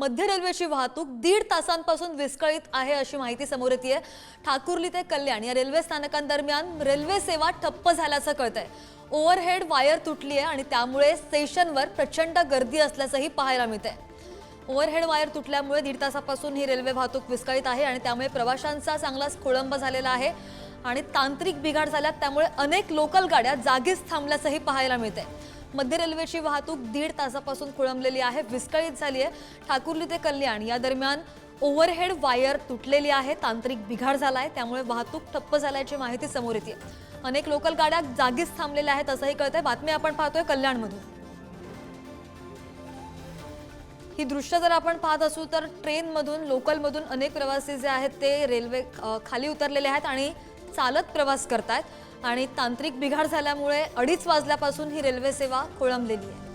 मध्य रेल्वेची वाहतूक दीड तासांपासून विस्कळीत आहे अशी माहिती समोर येते ठाकुर्ली ते कल्याण या रेल्वे स्थानकांदरम्यान रेल्वे सेवा ठप्प झाल्याचं कळतंय. ओव्हरहेड वायर तुटली आहे आणि त्यामुळे स्टेशनवर प्रचंड गर्दी असल्याचंही पाहायला मिळतंय. ओव्हरहेड वायर तुटल्यामुळे दीड तासापासून ही रेल्वे वाहतूक विस्कळीत आहे आणि त्यामुळे प्रवाशांचा चांगलाच खोळंब झालेला आहे आणि तांत्रिक बिघाड झाल्यात त्यामुळे अनेक लोकल गाड्या जागीच थांबल्याचंही पाहायला मिळतंय. मध्य रेल्वेची वाहतूक दीड तासापासून खोळंबलेली आहे विस्कळीत झाली आहे. ठाकुर्ली ते कल्याण या दरम्यान ओव्हरहेड वायर तुटलेली आहे तांत्रिक बिघाड झाला आहे त्यामुळे वाहतूक ठप्प झाल्याची माहिती समोर येते. अनेक लोकल गाड्या जागीच थांबलेल्या आहेत असंही कळतंय. बातमी आपण पाहतोय कल्याणमधून. ही दृश्य जर आपण पाहत असू तर ट्रेनमधून लोकलमधून अनेक प्रवासी जे आहेत ते रेल्वे खाली उतरलेले आहेत आणि चालत प्रवास करतायत. आणि तांत्रिक बिघाड झाल्यामुळे अडीच वाजल्यापासून ही रेल्वे सेवा खोळंबलेली आहे.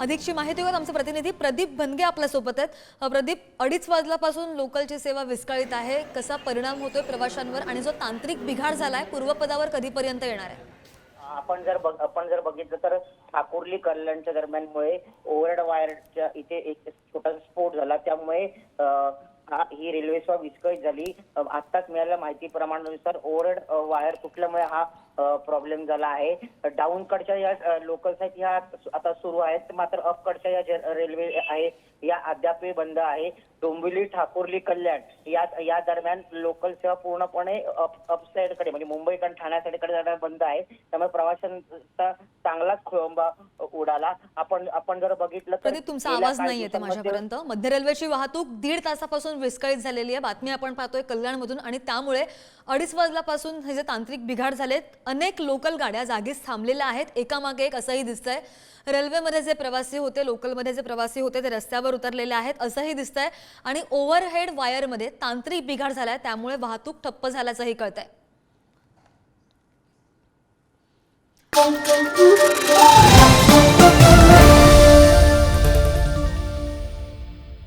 अधिकची माहिती घेऊन आमचे प्रतिनिधी प्रदीप बनगे आपल्यासोबत आहेत. प्रदीप अडीच वाजल्यापासून लोकलची सेवा विस्कळीत आहे. कसा परिणाम होतोय प्रवाशांवर आणि जो तांत्रिक बिघाड झालाय पूर्वपदावर कधीपर्यंत येणार आहे? आपण जर बघ आपण जर बघितलं तर ठाकुर्ली कल्याणच्या दरम्यानमुळे ओव्हरड वायरच्या इथे एक छोटासा स्फोट झाला. त्यामुळे ही रेल्वे सेवा विस्कळीत झाली. आत्ताच मिळालेल्या माहितीप्रमाणानुसार ओरड वायर तुटल्यामुळे हा प्रॉब्लेम झाला आहे. डाऊनकडच्या या लोकल आहेत ह्या आता सुरू आहेत. मात्र अपकडच्या या रेल्वे आहे या अद्यापही बंद आहे. डोंबिवली ठाकुर्ली कल्याण या या दरम्यान लोकल सेवा पूर्णपणे अप अपसाइडकडे म्हणजे मुंबईकडे ठाण्यासाईडकडे जाणार बंद आहे. त्यामुळे प्रवाशांचा चांगलाच खोळंबा उडाला. आपण आपण जर बघितलं तर तुमचा आवाज नाही येते माझ्यापर्यंत. मध्य रेल्वेची वाहतूक दीड तासापासून विस्कळीत झालेली आहे. बातमी आपण पाहतोय कल्याणमधून आणि त्यामुळे अडीच वाजल्यापासून हे जे तांत्रिक बिघाड झालेत अनेक लोकल गाड्या जागीच थांबलेल्या आहेत. एकामागे एक असंही दिसतंय. रेल्वेमध्ये जे प्रवासी होते लोकलमध्ये जे प्रवासी होते ते रस्त्यावर उतरलेले आहेत. असंही दिसतंय. आणि ओव्हरहेड वायरमध्ये तांत्रिक बिघाड झालाय. त्यामुळे वाहतूक ठप्प झाल्याचंही कळतंय.